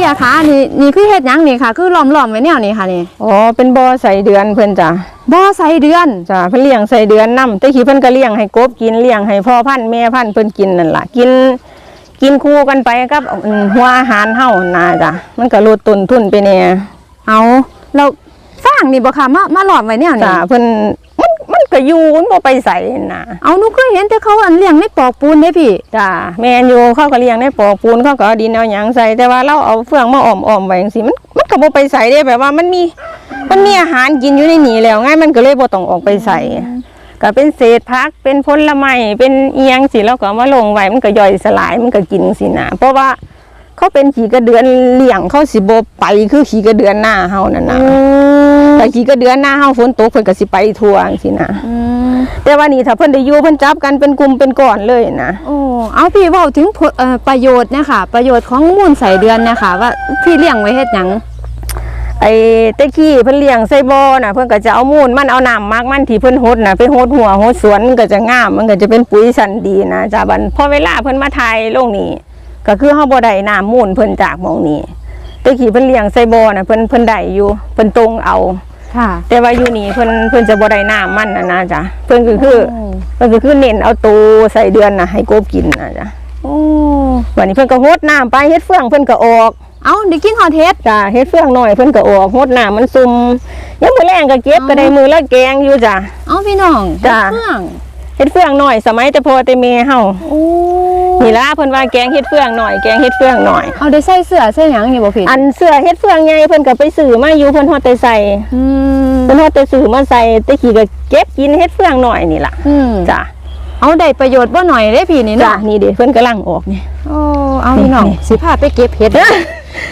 พี่อาคะนี่นี่คือเฮ็ดหยังนี่ค่ะ คือล้อมล้อมๆไว้แนวนี้ค่ะนี่อ๋อเป็นบ่อใส่เดือนเพิ่นจ้ะบ่อใส่เดือน จ้ะเพิ่นเลี้ยงใส่เดือนนํแต่ขี้เพิ่นก็เลี้ยงให้กบกินเลี้ยงให้พ่อพันธุ์แม่พันธุ์เพิ่นกินนั่นล่ะกิน กินคู่กันไปกับอืมหัวอาหารเฮาน่ะจ้ะมันก็ลดต้นทุนไปแน่เอาเราฟางนี่บ่ค่ะมามาล้อมไว้แนวนี้จ้ะเพิ่นมันมัน ก็อยู่มันบ่ไปใส่น่ะเอาหนูเคยเห็นแต่เขาอันเลี้ยงในปอกปูนเด้พี่จ้ะแม่นอยู่เขาก็เลี้ยงในปอกปูนเขาก็เอาดินเอาหยังใส่แต่ว่าเราเอาเฟืองมาอ้อมๆไว้จังซี่มันมันก็บ่ไปใส่เด้แบบว่ามันมีมันมีอาหารกินอยู่ในนี้แล้วไงมันก็เลยบ่ต้องออกไปใส่ก็เป็นเศษพักเป็นผลไม้เป็นเอียงสิแล้วก็เอามาลงไว้มันก็ย่อยสลายมันก็กินสินะเพราะว่าเขาเป็นขี่กระเดือนเลี้ยงเขาสิบไปคือขี่กระเดือนหน้าเฮานั่นนะ แต่ขี่กระเดือนหน้าเฮาฝนตกเพิ่นก็สิไปทั่วสินะอืมแต่ว่านี่ถ้าเพิ่นได้อยู่เพิ่นจับกันเป็นกลุ่มเป็นก้อนเลยนะโอ้เอาพี่เว้าถึงผลเอ่อประโยชน์เนะคะประโยชน์ของมูลใส่เดือนเนะคะว่าพี่เลี้ยงไว้เฮ็ดหยัง ไอ้เตะขี้เพิ่นเลี้ยงใส่บ่อน่ะเพิ่นก็จะเอามูลมันเอาน้ำมากมันที่เพิ่นหดน่ะไปหดหัวหดสวนมันก็จะงามมันก็จะเป็นปุ๋ยสันดีนะจ้าบันพอเวลาเพิ่นมาทายลงนี่ก็คือเฮาบ่ได้น้ำมูลเพิ่นจากหมองนี้เตะขี้เพิ่นเลี้ยงใส่บ่อน่ะเพิ่นเพิ่นได้อยู่เพิ่นตรงเอา ค่ะ แต่ว่าอยู่นี่เพิ่นเพิ่นจะบ่ได้น้ำมันน่ะนะจ้ะเพิ่นก็คือเพิ่นก็คือเน้นเอาตูใส่เดือนน่ะให้กบกินน่ะจ้ะโอ้วันนี้เพิ่นก็หดน้ำไปเฮ็ดเฟืองเพิ่นก็ออก เอาได้กินฮอดเฮ็ดจ้ะเฮ็ดเฟืองหน่อยเพิ่นก็ออกหดน้ำมันซุ่มยามมื้อแรงก็เก็บอ๋อก็ได้มือละแกงอยู่จ้ะเอาพี่น้องจ้ะ เฟื่องเฮ็ดเฟืองหน่อยสมัยแต่พ่อแต่แม่เฮาโอ้ นี่ล่ะเพิ่นว่าแกงเฮ็ดเฟืองหน่อยแกงเฮ็ดเฟืองหน่อย เอาได้ใส่เสื้อใส่หยังนี่บ่พี่อันเสื้อเฮ็ดเฟืองใหญ่เพิ่นก็ไปซื้อมาอยู่เพิ่นฮอดแต่ใส่อืมเพิ่นฮอดแต่ซื้อมาใส่แต่ขี้ก็เก็บกินเฮ็ดเฟืองหน่อยนี่ล่ะอืมจ้ะเอาได้ประโยชน์บ่หน่อยเด้พี่นี่จ้ะเนาะนี่เด้เพิ่นกำลังออกนี่โอ้เอาพี่น้องนี่สิพาไปเก็บเห็ด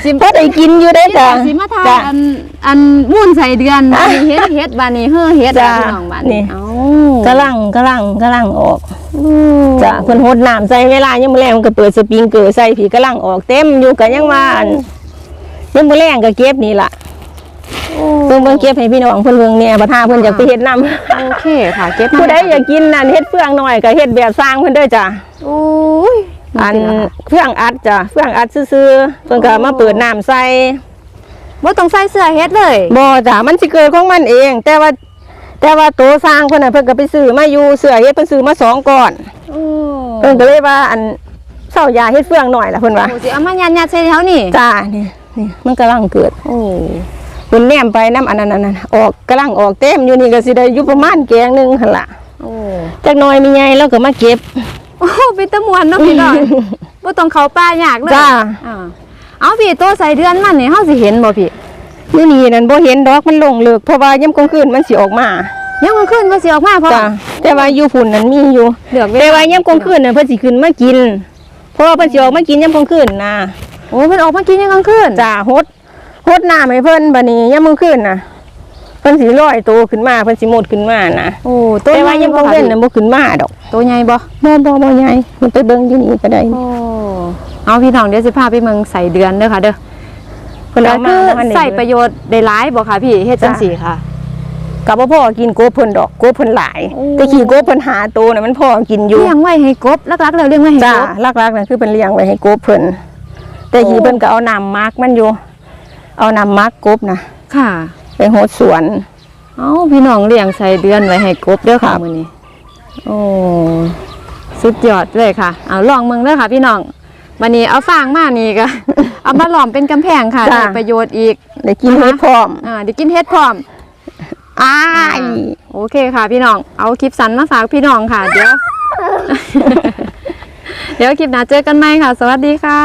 สิพอได้กินอยู่ได้อจ้ะสิมาทาจ้ะ อันอันมุ่นใส่เดือนบานี้เฮ็ดเฮ็ดบานี้เฮ้อเฮ็ดจ้ะอะพี่น้องบานี่ นี้เอ้า กำลังกำลังกำลังออกอืมจ้ะเพิ่นหดน้ำใส่เวลายังมื้อแรงมันก็เปิดสปริงเกอร์ใส่ผีกำลังออกเต็มอยู่ก็ยังว่าอันยังมื้อแรงก็เก็บนี่ล่ะโอ้เพิ่นเบิ่งเก็บให้พี่น้องเพิ่นเบิ่งแหน่บ่ท่าเพิ่นอยากไปเฮ็ดน้ำโอเคค่ะเก็บผู้ใดอยากกินนั่นเฮ็ดเฟืองหน่อยก็เฮ็ดแบบสร้างเพิ่นเด้อจ้ะโอ้ยอันเฟืองอัดจ้ะเฟืองอัดซื่อๆเพิ่นก็มาเปิดน้ำใส่บ่ต้องใส่เสื้อเฮ็ดเลยบ่จ้ะมันสิเกิดของมันเอง แต่ว่า แต่ว่าตัวสร้างเพิ่นน่ะเพิ่นก็ไปซื้อมาอยู่เสื้อเฮ็ดเพิ่นซื้อมาสองก้อนโอ้เพิ่นก็เลยว่าอันเศร้ายาเฮ็ดเฟืองหน่อยล่ะเพิ่นว่าโอ้สิเอามายัดๆใส่แถวนี่จ้านี่นี่มันกำลังเกิด โอ้เพิ่นแนมไปน้ำอันนั้นอันนั้นออกกำลังออกเต็มอยู่นี่ก็สิได้อยู่ประมาณแกงหนึงหั่นล่ะโอ้จักหน่อยมีใหญ่แล้วก็มาเก็บโอ้เป็นตะมวนเนาะพี่น้องบ่ต้องเข้าป่ายากเลยจ้าอ่าเอาพี่ตัวใส่เดือนมันนี่เฮาสิเห็นบ่พี่ นี่นี่นั่นบ่เห็นดอกมันลงเลิกเพราะว่ายามกลางคืนมันสิออกมายังมันขึ้นว่าสิออกมาเพราะจ้าแต่ว่าอยู่พุ่นนั้นมีอยู่เหลือกเวแต่ลาว่ายามกลางคืนน่ะเพิ่นสิขึ้นมากิน เพราะว่าเพิ่นสิออกมากินยามกลางคืนนะโอ้มันออกมากินยังกลางคืนจ้าฮดฮดน้ำให้เพิ่นบัดนี้ยามกลางคืนน่ะเพิ่นสิลอยตัวขึ้นมาเพิ่นสิมุดขึ้นมานะโอ้ตัวแต่ใหว่าญ่ยามกลางบ่เว้นคะน่ะบ่ขึ้นมาดอกตัวใหญ่บ่บ่บ่บ่ใหญ่มันไปเบิ่งอยู่นี่ก็ได้โอ้เอาพี่น้องเดี๋ยวสิพาไปเมืองใส่เดือนเด้อค่ะเด้อ เพิ่นก็เอามาคือวันนี้ใส่ประโยชน์ได้หลายบ่ค่ะพี่เฮ็ดจังซี่ค่ะกับบ่พอกินโกบเพิ่นดอกโกบเพิ่นหลายโอ้แต่ขี้โกบเพิ่นหาตัวน่ะมันพอกินอยู่เลี้ยงไว้ให้กบลักๆแล้วเลี้ยงไว้ให้จ้ากบลักๆนั่นคือเพิ่นเลี้ยงไว้ให้โกบเพิ่นแต่ขี้โอ้เพิ่นก็เอาน้ำมักมันอยู่ เอาน้ำมักกบนะค่ะไปโหดสวนเอาพี่น้องเลี้ยงใส่เดือนไว้ให้กบเด้อค่ะครับมื้อนี้โอ้สุดยอดเลยค่ะ เอาลองเมืองเด้อค่ะพี่น้อง วันนี้เอาฟางมานี่ก็ เอามาหลอมเป็นกำแพงค่ะได้ประโยชน์อีกได้กินเฮ็ดพร้อมอ่าได้กินเฮ็ดพร้อม อ้าย โอเคค่ะพี่น้อง เอาคลิปสั้นมาฝากพี่น้องค่ะ เดี๋ยว เดี๋ยวคลิปหน้าเจอกันใหม่ค่ะ สวัสดีค่ะ